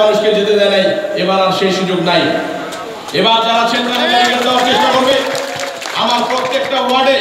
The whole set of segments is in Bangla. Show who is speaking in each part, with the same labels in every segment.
Speaker 1: মানুষকে যেতে দেয় নাই, এবার আর সেই সুযোগ নাই। এবার যারা চেষ্টা করবে, আমার প্রত্যেকটা ওয়ার্ডে,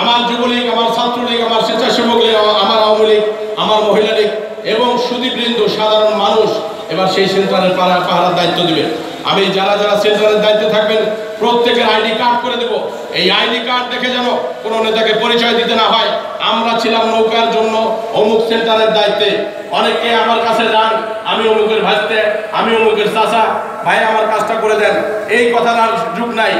Speaker 1: আমার যুবলীগ, আমার ছাত্রলীগ, আমার স্বেচ্ছাসেবক লীগ, আমার আওয়ামী লীগ, আমার মহিলা লীগ এবং সুদীপবৃন্দ, সাধারণ মানুষ এবার সেই সেন্টারের পাহারা পাহারার দায়িত্ব দিবে। আমি যারা যারা সেন্টারের দায়িত্বে থাকবেন, প্রত্যেকের আইডি কার্ড করে দেব। এই আইডি কার্ড দেখে যেন কোনো নেতাকে পরিচয় দিতে না হয়, আমরা ছিলাম নৌকার জন্য অমুক সেন্টারের দায়িত্বে। অনেকে আমার কাছে যান, আমি অমুকের ভাজতে আমি অমুকের চাষা ভাই আমার কাজটা করে দেন। এই কথার আর যুগ নাই।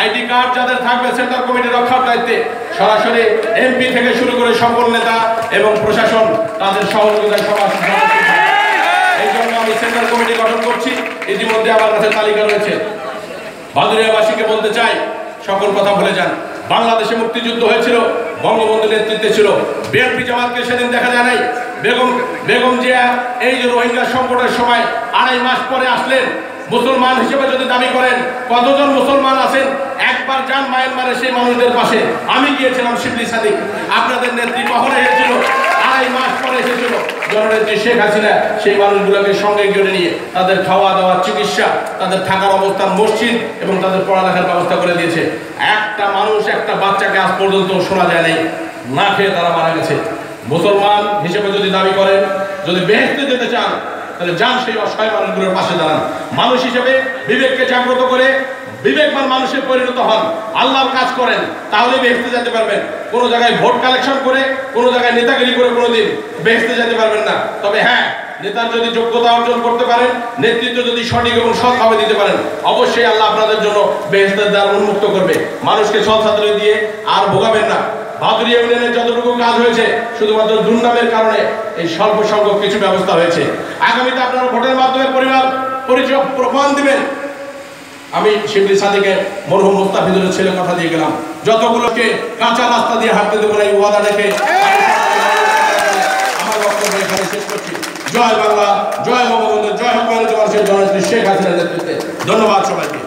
Speaker 1: আইডি কার্ড যাদের থাকবে, সেন্টার কমিটি রক্ষার দায়িত্বে। সরাসরি এমপি থেকে শুরু করে সকল নেতা এবং প্রশাসন তাদের সহযোগিতায় সবার এই জন্য আমি সেন্টার কমিটি গঠন করছি। ইতিমধ্যে আমার কাছে তালিকা রয়েছে। বাদুরিয়াবাসীকে বলতে চাই সকল কথা ভুলে যান। বাংলাদেশে মুক্তিযুদ্ধ হয়েছিল বঙ্গবন্ধু নেতৃত্বে ছিল। বিএনপি জামাতকে সেদিন দেখা যায় নাই। বেগম বেগম জিয়া, এই যে রোহিঙ্গা সংকটের সময় আড়াই মাস পরে আসলেন। মুসলমান হিসেবে যদি দাবি করেন, কতজন মুসলমান আছেন? একবার যান মায়ানমারে সেই মানুষদের পাশে। আমি গিয়েছিলাম শিবলি সাদিক। আপনাদের নেত্রী কখন এসেছিল আড়াই মাস পরে এসেছিল জননেত্রী শেখ হাসিনা, সেই মানুষগুলোকে সঙ্গে গিয়ে নিয়ে তাদের খাওয়া দাওয়া, চিকিৎসা, তাদের থাকার অবস্থান মসজিদ এবং তাদের পড়ালেখার ব্যবস্থা করে দিয়েছে। একটা মানুষ, একটা বাচ্চাকে আজ পর্যন্ত শোনা যায় নাই, না খেয়ে তারা মারা গেছে। মুসলমান হিসেবে যদি দাবি করেন, যদি বেহেস্তে যেতে চান, তাহলে যান সেই অসহায় মানুষগুলোর পাশে দাঁড়ান। মানুষ হিসেবে বিবেককে জাগ্রত করে বিবেকবান মানুষের পরিণত হন, আল্লাহর কাজ করেন তাহলে বেহেস্তে যেতে পারবেন। কোন জায়গায় ভোট কালেকশন করে, কোন জায়গায় নেতাগিরি করে কোনোদিন বেহেস্তে যেতে পারবেন না। তবে হ্যাঁ নেতার যদি যোগ্যতা অর্জন করতে পারেন, নেতৃত্ব যদি সঠিক এবং সৎভাবে দিতে পারেন, অবশ্যই আল্লাহ আপনাদের জন্য বেহেস্তের দ্বার উন্মুক্ত করবে। মানুষকে সৎ ছাত্রী দিয়ে আর ভোগাবেন না। ভাদুরি ইউনিয়নের যতটুকু কাজ হয়েছে, শুধুমাত্র দুর্নামের কারণে এই স্বল্প সংখ্যক কিছু ব্যবস্থা হয়েছে। আগামীতে আপনারা ভোটের মাধ্যমে পরিবার, পরিচয়, প্রমাণ দিবেন। আমি শিবলি সাদিকে মরহুম মুস্তাফিজুরের ছেলে কথা দিয়ে গেলাম। যতগুলোকে কাঁচা রাস্তা দিয়ে হাঁটতে দেবো না, এই ওয়াদা রেখে আমার বক্তব্য এখানে শেষ করছি। জয় বাংলা, জয় বঙ্গবন্ধু, জয় জয় শেখ হাসিনার নেতৃত্বে। ধন্যবাদ সবাইকে।